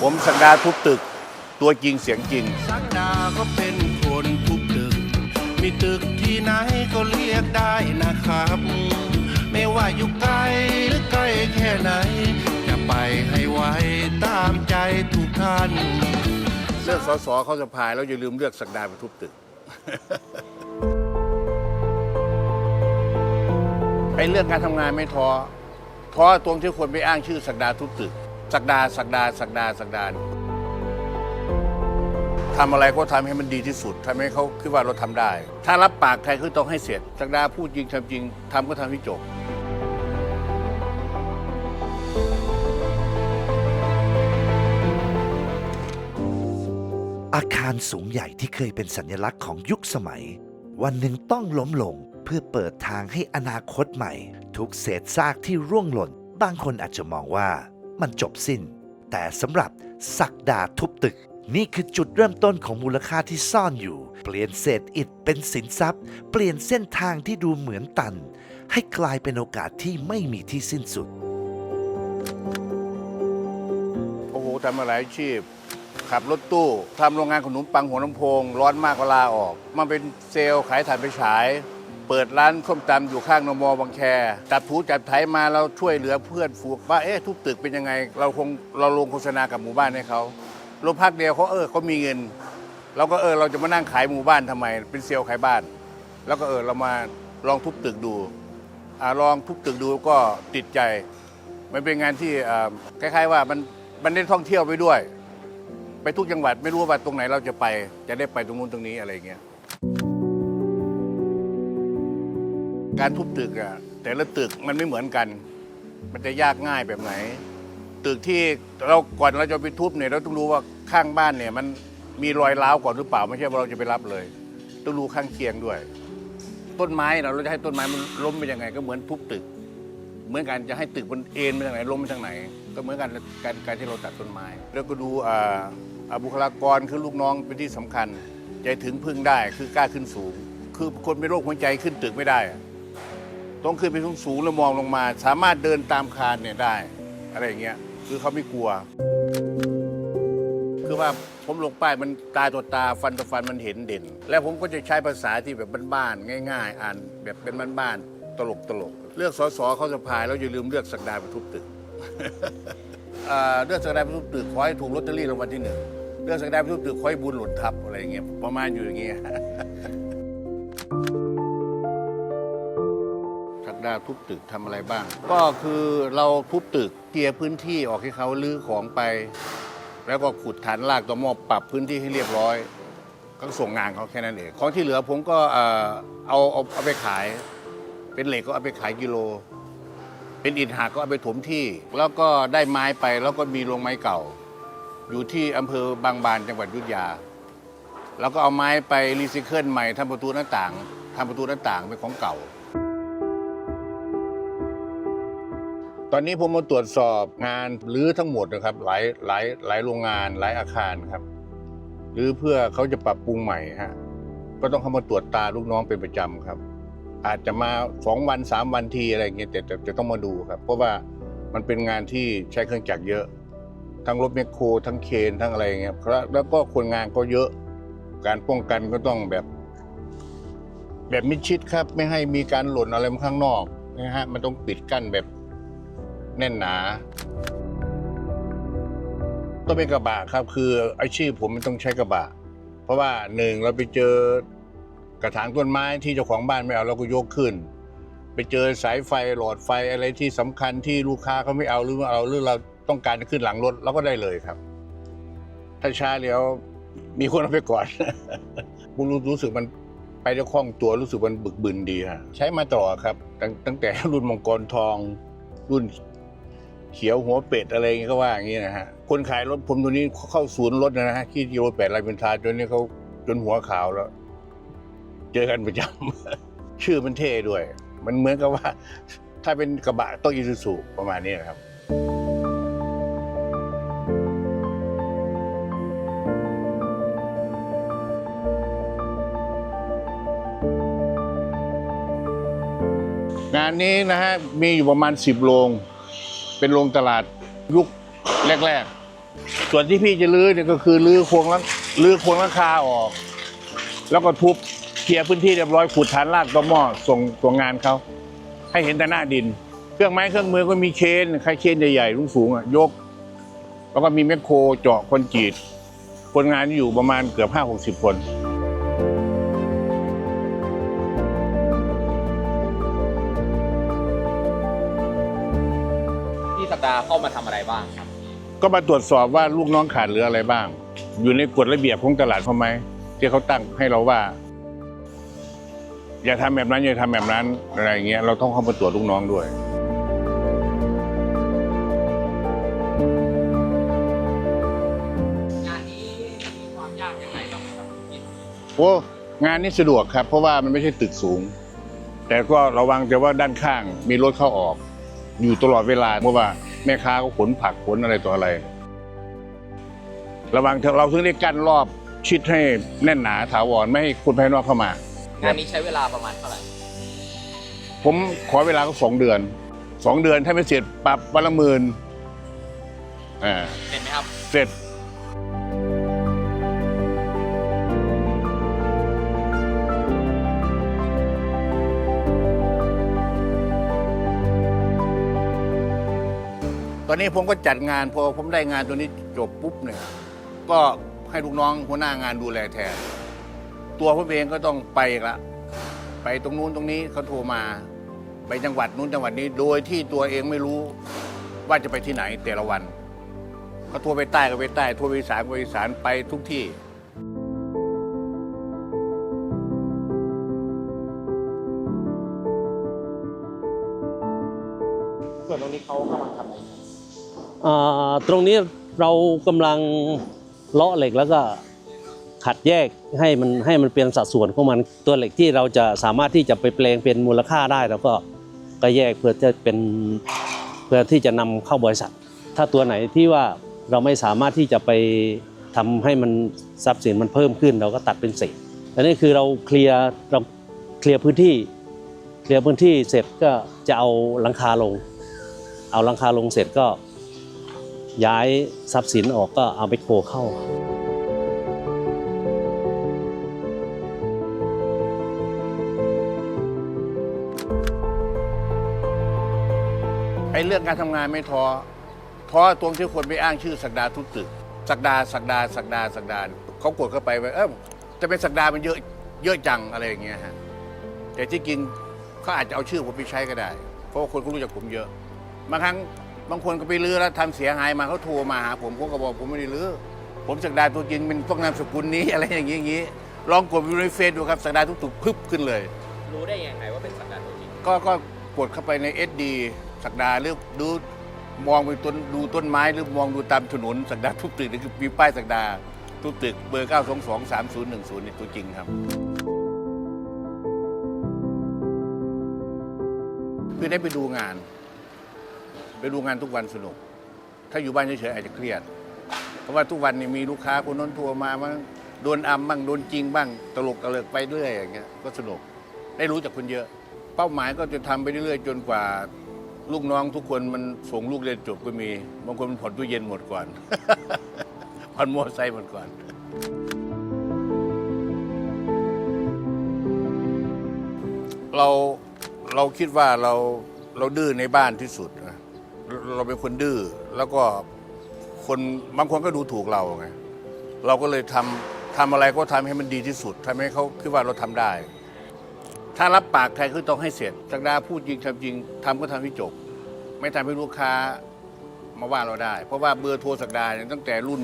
ผมสักดาทุบตึก ตัวจริงเสียงจริง สักดาก็เป็นคนทุกตึก มีตึกที่ไหนก็เรียกได้นะครับ ไม่ว่าอยู่ไกลหรือใกล้แค่ไหน จะไปให้ไวตามใจทุกท่าน เลือกสสเข้าสภาแล้วอย่าลืมเลือกสักดาไปทุบตึก ไอ้เรื่องการทำงานไม่ท้อท้อตรงที่คนไปอ้างชื่อสักดาทุบตึก สักดาสักดาสักดาสักดาทำอะไรก็ทำให้มันดีที่สุดทำให้เขาคิดว่าเราทำได้ ถ้ารับปากใครคือต้องให้เสร็จสักดาพูดจริงทำจริงทำก็ทำให้จบอาคารสูงใหญ่ที่เคยเป็นสัญลักษณ์ของยุคสมัย วันหนึ่งต้องล้มลงเพื่อเปิดทางให้อนาคตใหม่ ทุกเศษซากที่ร่วงหล่น บางคนอาจจะมองว่า มันจบสิ้น แต่สำหรับสักดาทุบตึก นี่คือจุดเริ่มต้นของมูลค่าที่ซ่อนอยู่ เปลี่ยนเศษอิฐเป็นสินทรัพย์ เปลี่ยนเส้นทางที่ดูเหมือนตัน ให้กลายเป็นโอกาสที่ไม่มีที่สิ้นสุด โอ้โหทำมาหลายอาชีพ ขับรถตู้ทำโรงงานขนมปังหัวลำโพง ร้อนมากก็ลาออก มาเป็นเซลล์ขายถ่านไปฉาย เปิดร้านส้มตำอยู่ข้างนมบางแคจับถูจับไถมาเราช่วยเหลือเพื่อนฝูงว่าเอ๊ะทุบตึกเป็นยังไง เราคงเราลงโฆษณากับหมู่บ้านให้เขาลงพักเดียวเขาเออเขามีเงินเราก็เออเราจะมานั่งขายหมู่บ้านทำไม เป็นเซลล์ขายบ้าน แล้วก็เออเรามาลองทุบตึกดูอลองทุบตึกดูก็ติดใจ มันเป็นงานที่อ่าคล้าย ๆ ว่ามันมันได้ท่องเที่ยวไปด้วย ไปทุกจังหวัดไม่รู้ว่าตรงไหนเราจะไป จะได้ไปตรงนู้นตรงนี้อะไรอย่างเงี้ย การทุบตึกอะแต่ละตึกมันไม่เหมือนกัน มันจะยากง่ายแบบไหน ตึกที่เราก่อนเราจะไปทุบเนี่ยเราต้องรู้ว่าข้างบ้านเนี่ยมันมีรอยร้าวก่อนหรือเปล่าไม่ใช่ว่าเราจะไปรับเลย ต้องรู้ข้างเคียงด้วย ต้นไม้เราเราจะให้ต้นไม้มันล้มไปยังไง ก็เหมือนทุบตึก เหมือนกันจะให้ตึกมันเอ็นไปทางไหนล้มไปทางไหน ก็เหมือนกันการการที่เราตัดต้นไม้ แล้วก็ดูอ่าอ่าบุคลากรคือลูกน้องเป็นที่สำคัญ ใจถึงพึ่งได้คือกล้าขึ้นสูง คือคนเป็นโรคหัวใจขึ้นตึกไม่ได้อะ ต้องขึ้นไปสูงสูงๆแล้วมองลงมา สามารถเดินตามคานเนี่ยได้ อะไรอย่างเงี้ยคือเขาไม่กลัว คือว่าผมลงป้ายมันตาต่อตาฟันต่อฟันมันเห็นเด่น แล้วผมก็จะใช้ภาษาที่แบบบ้านๆง่าย ๆ อ่านแบบเป็นบ้านๆตลกตลกๆเลือกสสเข้าสภาแล้วอย่าลืมเลือกสักดาไปทุบตึกอ่าเลือกสักดาไปทุบตึกขอให้ถูกลอตเตอรี่รางวัลที่หนึ่งเลือกสักดาไปทุบตึกขอให้บุญหล่นทับอะไรอย่างเงี้ยประมาณอยู่อย่างเงี้ย สักดาทุบตึกทำอะไรบ้าง ก็คือเราทุบตึกเคลียร์พื้นที่ออกให้เขาลื้อของไป แล้วก็ขุดฐานรากตัวหม้อปรับพื้นที่ให้เรียบร้อย ก็ส่งงานเขาแค่นั้นเองของที่เหลือผมก็เออเอาเอาเอาไปขาย เป็นเหล็กก็เอาไปขายกิโล เป็นอิฐหักก็เอาไปถมที่ แล้วก็ได้ไม้ไปแล้วก็มีโรงไม้เก่า อยู่ที่อำเภอบางบานจังหวัดยุทธยาแล้วก็เอาไม้ไปรีไซเคิลใหม่ทำประตูหน้าต่างทำประตูหน้าต่างเป็นของเก่า ตอนนี้ผมมาตรวจสอบงานหรือทั้งหมดนะครับหลายหลายหลายโรงงานหลายอาคารครับหรือเพื่อเขาจะปรับปรุงใหม่ฮะก็ต้องเข้ามาตรวจตาลูกน้องเป็นประจำครับ อาจจะมาสองวันสามวันทีอะไรเงี้ยแต่จะต้องมาดูครับ เพราะว่ามันเป็นงานที่ใช้เครื่องจักรเยอะ ทั้งรถแมคโครทั้งเคนทั้งอะไรเงี้ยแล้วแล้วก็คนงานก็เยอะ การป้องกันก็ต้องแบบ แบบมิดชิดครับ ไม่ให้มีการหล่นอะไรมาข้างนอกนะฮะมันต้องปิดกั้นแบบ แน่นหนา ต้องเป็นกระบะครับ คืออาชีพผมมันต้องใช้กระบะ เพราะว่าหนึ่งเราไปเจอกระถางต้นไม้ที่เจ้าของบ้านไม่เอาเราก็ยกขึ้น ไปเจอสายไฟหลอดไฟอะไรที่สำคัญที่ลูกค้าเขาไม่เอาหรือว่เอาหรือเราต้องการจะขึ้นหลังรถเราก็ได้เลยครับ ถ้าช้าแล้วมีคนเอาไปก่อนผมรู้รู้สึกมันไปได้คล่องตัวรู้สึกมันบึกบึนดีฮะใช้มาตลอดครับ ตั้งตั้งแต่รุ่นมังกรทอง รุ่น เขียวหัวเป็ดอะไรอย่างเงี้ยก็ว่าอย่างงี้นะฮะคนขายรถผมตัวนี้เข้าศูนย์รถนะฮะที่กิโลแปดลายเป็นทาจนนี้เขาจนหัวขาวแล้ว เจอกันประจำชื่อมันเท่ด้วย มันเหมือนกับว่า ถ้าเป็นกระบะต้องอีซูซูประมาณนี้นะครับงานนี้นะฮะมีอยู่ประมาณ 10โรง เป็นโรงตลาดยุคแรก ๆ ส่วนที่พี่จะรื้อเนี่ยก็คือรื้อโครงหลังรื้อโครงหลังคาออก แล้วก็ทุบเคลียร์พื้นที่เรียบร้อยขุดฐานรากต่อหม้อส่งตัวงานเขาให้เห็นแต่หน้าดิน เครื่องไม้เครื่องมือก็มีเคนใครเคนใหญ่ๆสูงๆอะยก แล้วก็มีแมคโครเจาะคอนกรีตคนงานอยู่ประมาณเกือบห้าหกสิบคน พี่สัปดาห์เข้ามาทำอะไรบ้างครับ ก็มาตรวจสอบว่าลูกน้องขาดเหลืออะไรบ้าง อยู่ในกฎระเบียบของตลาดเขาไหมที่เขาตั้งให้เราว่า อย่าทำแบบนั้นอย่าทำแบบนั้นอะไรอย่างเงี้ยเราต้องเข้ามาตรวจลูกน้องด้วย งานนี้มีความยากยังไงบ้างครับพี่โอ้งานนี้สะดวกครับ เพราะว่ามันไม่ใช่ตึกสูง แต่ก็ระวังแต่ว่าด้านข้างมีรถเข้าออก อยู่ตลอดเวลาเพราะว่าแม่ค้าเขาขนผักขนอะไรต่ออะไร ระวังเถอะเราถึงได้กั้นรอบชิดให้แน่นหนาถาวรไม่ให้คนภายนอกเข้ามา งานนี้ใช้เวลาประมาณเท่าไหร่ ผมขอเวลาก็สองเดือนสองเดือนถ้าไม่เสร็จปรับวันละหมื่นอ่าเห็นไหมครับ เสร็จ ตอนนี้ผมก็จัดงานพอผมได้งานตัวนี้จบปุ๊บเนี่ยก็ให้ลูกน้องหัวหน้างานดูแลแทน ตัวผมเองก็ต้องไปอีกละไปตรงนู้นตรงนี้เขาโทรมาไปจังหวัดนู้นจังหวัดนี้ โดยที่ตัวเองไม่รู้ว่าจะไปที่ไหนแต่ละวันเขาโทรไปใต้ก็ไปใต้โทรไปอีสานก็ไปอีสานไปทุกที่ ตรงนี้เรากำลังเลาะเหล็กแล้วก็ขัดแยกให้มันให้มันเป็นสัดส่วนของมันตัวเหล็กที่เราจะสามารถที่จะไปแปลงเป็นมูลค่าได้เราก็ก็แยกเพื่อจะเป็นเพื่อที่จะนำเข้าบริษัท ถ้าตัวไหนที่ว่าเราไม่สามารถที่จะไปทำให้มันทรัพย์สินมันเพิ่มขึ้น เราก็ตัดเป็นเศษอันนี้คือเราเคลียร์เราเคลียร์พื้นที่ เคลียร์พื้นที่เสร็จก็จะเอาหลังคาลง เอาหลังคาลงเสร็จก็ ย้ายทรัพย์สินออกก็เอาไปโคเข้า ไอ้เรื่องการทำงานไม่ท้อท้อตรงที่คนไปอ้างชื่อสักดาทุกตึกสักดาสักดาสักดาสักดาเขากดเข้าไปว่าเออจะเป็นสักดามันเยอะเยอะจังอะไรอย่างเงี้ยฮะแต่ที่จริงเขาอาจจะเอาชื่อผมไปใช้ก็ได้ เพราะว่าคนเขารู้จักผมเยอะบางครั้ง บางคนก็ไปลื้อแล้วทำเสียหายมาเขาโทรมาหาผมผมก็บอกผมไม่ได้ลื้อผมสักดาตัวจริงเป็นพวกนามสกุลนี้อะไรอย่างงี้อย่างงี้ลองกดไปดูในเฟซดูครับสักดาทุกตึกพึบขึ้นเลย รู้ได้ยังไงว่าเป็นสัปดาห์ตัวจริงก็ก็กดเข้าไปใน SD สักดาหรือดูมองไปต้นดูต้นไม้หรือมองดูตามถนนสักดาทุกตึกนี่คือมีป้ายสักดาทุกตึกเบอร์ 9 2 2 3 0 1 0นี่ตัวจริงครับคือได้ไปดูงาน ไปดูงานทุกวันสนุก ถ้าอยู่บ้านเฉยๆอาจจะเครียด เพราะว่าทุกวันนี่มีลูกค้าคนน้นทัวร์มาบ้างโดนอัมบ้างโดนจริงบ้างตลกตะเลิกไปเรื่อยอย่างเงี้ยก็สนุกได้รู้จากคนเยอะ เป้าหมายก็จะทำไปเรื่อยๆ จนกว่าลูกน้องทุกคนมันส่งลูกเรียนจบก็มีบางคนมันผ่อนตู้เย็นหมดก่อนผ่อนมอเตอร์ไซค์หมดก่อนเราเราคิดว่าเราเราดื้อในบ้านที่สุด เราเป็นคนดื้อแล้วก็คนบางคนก็ดูถูกเราไงเราก็เลยทำทำอะไรก็ทำให้มันดีที่สุดทำให้เขาคิดว่าเราทำได้ ถ้ารับปากใครคือต้องให้เสร็จสักดาพูดจริงทำจริงทำก็ทำให้จบ ไม่ทำให้ลูกค้ามาว่าเราได้ เพราะว่าเบอร์โทรสักดาเนี่ยตั้งแต่รุ่น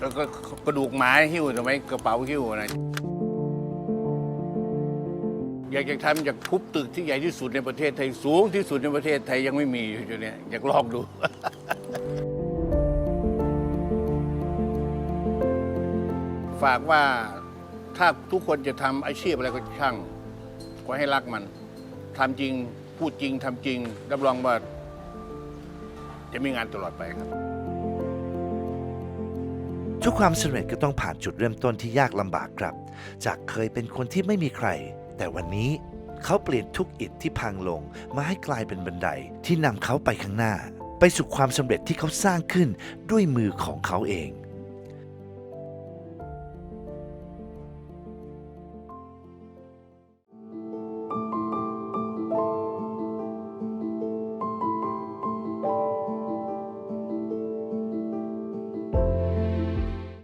แล้วก็กระดูกไม้หิ้วใช่ไหมกระเป๋าหิ้วนะ อยากจะทำอยากทุบตึกที่ใหญ่ที่สุดในประเทศไทยสูงที่สุดในประเทศไทยยังไม่มีอยู่เนี่ยอยากลองดู ฝากว่าถ้าทุกคนจะทำอาชีพอะไรก็ช่างก็ให้รักมันทำจริงพูดจริงทำจริง รับรองว่า จะมีงานตลอดไปครับ ทุกความสำเร็จก็ต้องผ่านจุดเริ่มต้นที่ยากลำบากครับ จากเคยเป็นคนที่ไม่มีใคร แต่วันนี้เขาเปลี่ยนทุกอิฐที่พังลงมาให้กลายเป็นบันไดที่นำเขาไปข้างหน้า ไปสู่ความสำเร็จที่เขาสร้างขึ้นด้วยมือของเขาเอง